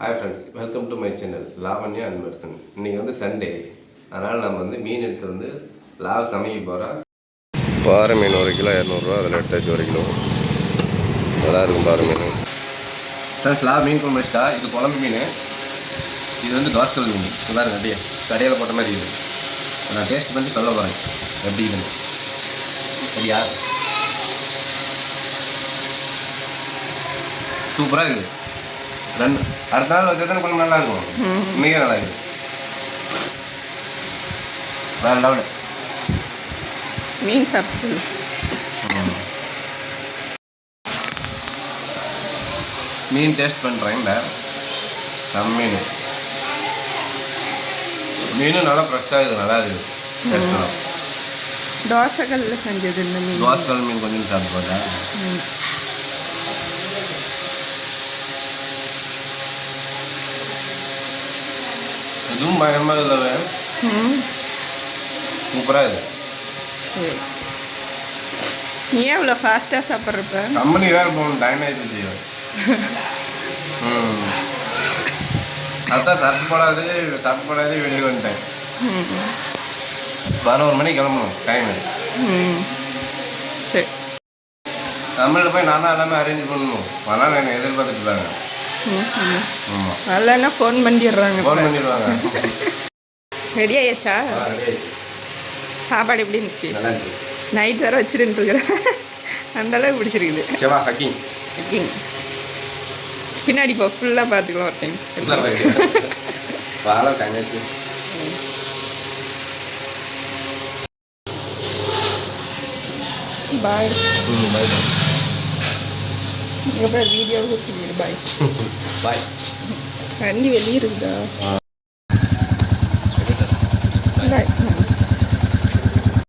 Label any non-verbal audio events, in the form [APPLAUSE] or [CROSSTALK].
Hi friends welcome to my channel Lavanya and Merson இன்றைக்கி வந்து Sunday அதனால் நம்ம வந்து மீன் எடுத்து வந்து லாவ் சமைக்க போகிறோம் பாறை மீன் ஒரு கிலோ இரநூறுவா அதில் எடுத்தாச்சு ஒரு கிலோ. நல்லா இருக்கும் பாறை மீன். ஃப்ரெண்ட்ஸ் லாவ் மீன் குழம்பு வச்சிட்டா இது குழம்பு மீன். இது வந்து தோசைக்கல் மீன். இது பாருங்க அப்படியே கடையில் போட்ட மாதிரி இது. நான் டேஸ்ட் பண்ணி சொல்ல போகிறேன் எப்படி இதுன்னு சரியா? சூப்பராக இருக்குது. ரெண்டு அடுத்த நாள் வச்சா கொஞ்சம் நல்லா இருக்கும்? இன்னைக்கே நல்லா இருக்குது வேற லெவலு மீன் சாப்பிட்டு மீன் டேஸ்ட் பண்ணுறேன் இந்த செம்ம மீன். மீனும் நல்லா ஃப்ரெஷ்ஷாக இருக்குது நல்லா இருக்குது. தோசைக்கல்ல செஞ்சது இந்த மீன். தோசைக்கல் மீன் கொஞ்சம் சாப்பிட்டு போட்டேன் இதுவும் பயங்கரமாக இல்லை சூப்பராக சரி. நீ ஏன் இவ்வளோ ஃபாஸ்ட்டாக சாப்பிட்றப்ப? கம்பெனி வேறு போகணும் டைம் ஆகிடுச்சு ம். அதான் சர்ட் போடாது சர்ட் போடாது வெளியே வந்துட்டேன். பதினோரு மணிக்கு கிளம்பணும் டைமு சரி. தமிழில் போய் நான் தான் எல்லாமே அரேஞ்ச் பண்ணணும். அதனால் என்னை எதிர்பார்த்துட்டு இருக்காங்க. வரலன்னா ஃபோன் பண்ணிடுறாங்க. ஃபோன் பண்ணிடுவாங்க. ரெடி ஆயாச்சா. சாப்பாடு எப்படி இருந்துச்சு? நல்லா இருந்துச்சு. நைட் வர வச்சுருன்னு இருக்கிறேன். அந்த அளவுக்கு பிடிச்சிருக்குது. செவா ஹக்கிங் ஓகேங்க பின்னாடி போ ஃபுல்லாக பார்த்துக்கலாம் ஒரு டைம் பாய் பாய் இங்கே பேர் வீடியோவுக்கு சொல்லிடு பாய் பாய் [LAUGHS] தண்ணி வெளியே இருக்குதா பாய்